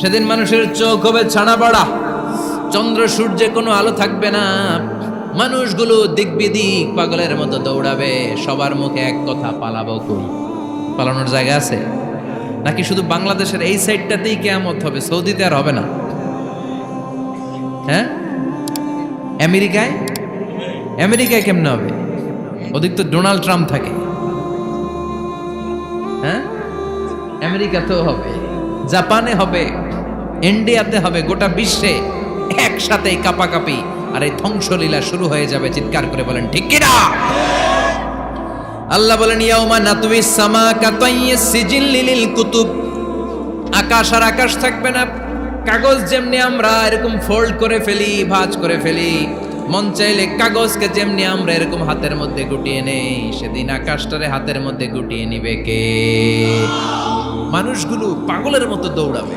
সেদিন মানুষের চোখ হবে ছানা পড়া চন্দ্র সূর্যে কোনো আলো থাকবে না। মানুষগুলো দিক বিদিক পাগলের মতো দৌড়াবে। সবার মুখে এক কথা, পালাবো কই? পালানোর জায়গা আছে? নাকি শুধু বাংলাদেশের এই সাইডটাতেই কেয়ামত হবে? সৌদিতে আর হবে না। হ্যাঁ? আমেরিকায়? আমেরিকায় কেমনে হবে? ওদিক তো ডোনাল্ড ট্রাম্প থাকে। হ্যাঁ? আমেরিকাতেও হবে। জাপানে হবে। ইন্ডিয়াতে হবে, গোটা বিশ্বে একসাথে কাপাকাপি। আর এই ধ্বংসলীলা শুরু হয়ে যাবে, চিৎকার করে বলেন, ঠিক কিনা আল্লাহ বলেন, ইয়াউমা নাতুবিস সামা কাতাইয়িস সিজিল লিলিল কুতুব। আকাশ আর আকাশ থাকবে না, কাগজ যেমনি আমরা এরকম ফোল্ড করে ফেলি, ভাঁজ করে ফেলি, মন চাইলে কাগজকে যেমনি আমরা এরকম হাতের মধ্যে গুটিয়ে নেই, সেদিন আকাশটারে হাতের মধ্যে গুটিয়ে নিবে কে? মানুষগুলো পাগলের মতো দৌড়াবে।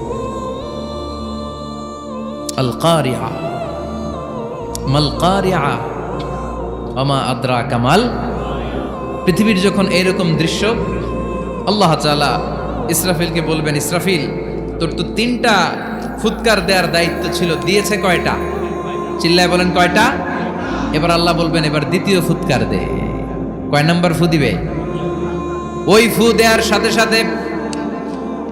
আল কারিয়া আমা আদ্রা কামাল পৃথিবীর যখন এরকম দৃশ্য, আল্লাহ তাআলা ইসরাফিলকে বলবেন, ইসরাফিল, তোর তো তিনটা ফুৎকার দেওয়ার দায়িত্ব ছিল, দিয়েছে কয়টা? চিল্লায় বলেন, কয়টা? এবার আল্লাহ বলবেন, এবার দ্বিতীয় ফুৎকার দে। কয় নাম্বার ফু দিবে? ওই ফু দেওয়ার সাথে সাথে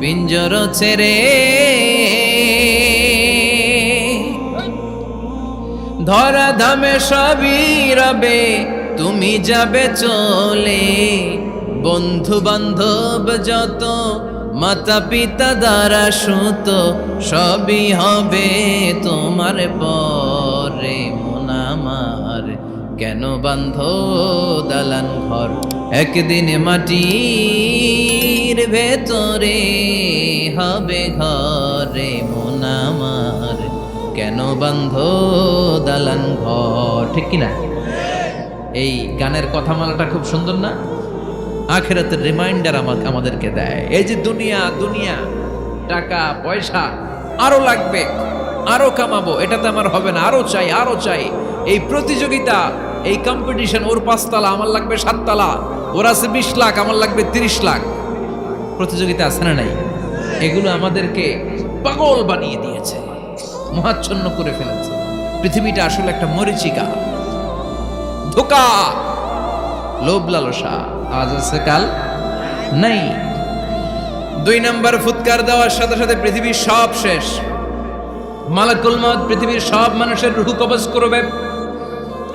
পিঞ্জর ছেড়ে। ধরা ধামে সবই রবে, তুমি যাবে চলে। বন্ধু বান্ধব যত মাতা পিতা দ্বারা সুত, সবই হবে তোমার পরে। মোনামার কেন বান্ধ দালান ঘর? একদিন মাটির ভেতরে হবে ঘরে মোনামার কেন বান্ধ দালান ঘর? ঠিক কিনা এই গানের কথামালাটা খুব সুন্দর না? আখেরাতের রিমাইন্ডার আমাকে আমাদেরকে দেয়। এই যে দুনিয়া দুনিয়া, টাকা, পয়সা, আরও লাগবে, আরও কামাবো, এটাতে আমার হবে না, আরও চাই আরও চাই। এই প্রতিযোগিতা এই কম্পিটিশন ওর পাঁচতলা, আমার লাগবে সাততলা। ওর আছে বিশ লাখ, আমার লাগবে তিরিশ লাখ। প্রতিযোগিতা আছে না নাই? এগুলো আমাদেরকে পাগল বানিয়ে দিয়েছে, মহাচ্ছন্ন করে ফেলেছে। পৃথিবীটা আসলে একটা মরিচিকা। ধোকা! লোভ লালসা, আজ আছে, কাল নাই। দুই নাম্বার ফুৎকার দেওয়ার সাথে সাথে পৃথিবীর সব শেষ। মালাকুল মত পৃথিবীর সব মানুষের রুহু কবজ করবে।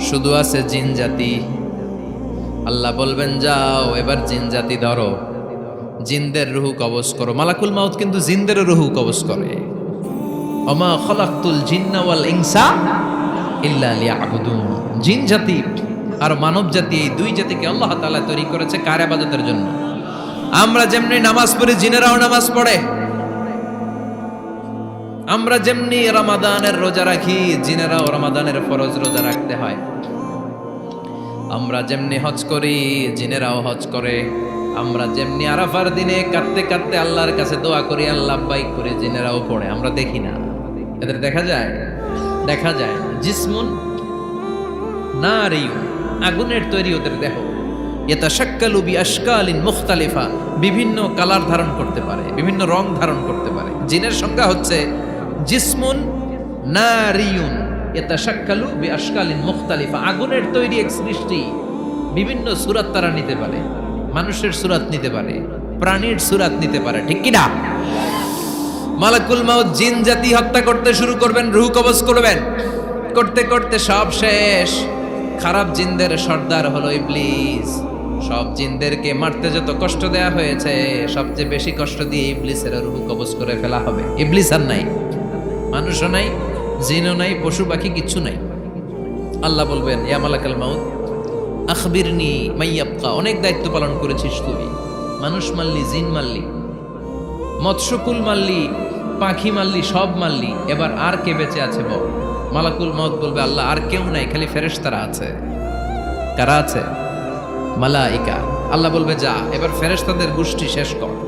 শুধু আছে জিন জাতি। আল্লাহ বলবেন, যাও, এবার জিন জাতি ধরো। জিনদের রুহু কবজ করো। মালাকুল মাউত কিন্তু জিনদেরও রুহু কবজ করে। অমা খলাক্তুল জিন্না ওয়াল ইনসা ইল্লা লিয়াবুদুন। জিন জাতি আর মানব জাতি, এই দুই জাতিকে আল্লাহ তাআলা তৈরি করেছে কার ইবাদতের জন্য? আমরা যেমনি নামাজ পড়ি, জিনেরাও নামাজ পড়ে। আমরা যেমনি রমাদানের রোজা রাখি, জিনেরাও রমাদানের ফরজ রোজা রাখতে হয়। আমরা যেমনি হজ করি, জিনেরাও হজ করে। আমরা যেমনি আরাফার দিনে কাঁদতে কাঁদতে আল্লাহর কাছে দোয়া করি, আল্লাহ বাইক করে জিনেরাও পড়ে। আমরা দেখি না। এদের দেখা যায়? দেখা যায় জিসমুন না আগুনের তৈরি ওদের দেহ। এটা শাক্কালু বি আশকালিন মুখতালিফা। বিভিন্ন কালার ধারণ করতে পারে, বিভিন্ন রং ধারণ করতে পারে। জিনের সংখ্যা হচ্ছে জিসমুন নারিয়ুন। এটা শাক্কালু বি আশকালিন মুখতালিফা। আগুনের তৈরি এক সৃষ্টি বিভিন্ন সুরাত তারা নিতে পারে, মানুষের সুরাত নিতে পারে, প্রাণীর সুরাত নিতে পারে, ঠিক কিনা? মালাকুল মাউত জিন জাতি হত্যা করতে শুরু করবেন, রুহ কবজ করবেন। করতে করতে সব শেষ। খারাপ জিনদের সর্দার হলো ইবলিস। সব জিনদেরকে মারতে যত কষ্ট দেয়া হয়েছে, সবচেয়ে বেশি কষ্ট দিয়ে ইবলিসের রুহ কবজ করে ফেলা হবে। ইবলিস আর নাই। মানুষও নাই, জিনও নাই, পশু পাখি কিচ্ছু নাই। আল্লাহ বলবেন, ইয়া মালাকাল মাউত, আখবিরনি মাইয়াবকা অনেক দায়িত্ব পালন করেছিস তুই। মানুষ মারলি, জিন মারলি, মৎস্যকুল মারলি, পাখি মারলি, সব মারলি। এবার আর কে বেঁচে আছে বল? মালাকুল মত বলবে, আল্লাহ, আর কেউ নাই, খালি ফেরেশতারা আছে। কারা আছে? মালাইকা। আল্লাহ বলবে, যা, এবার ফেরেশতাদের গোষ্ঠী শেষ কর।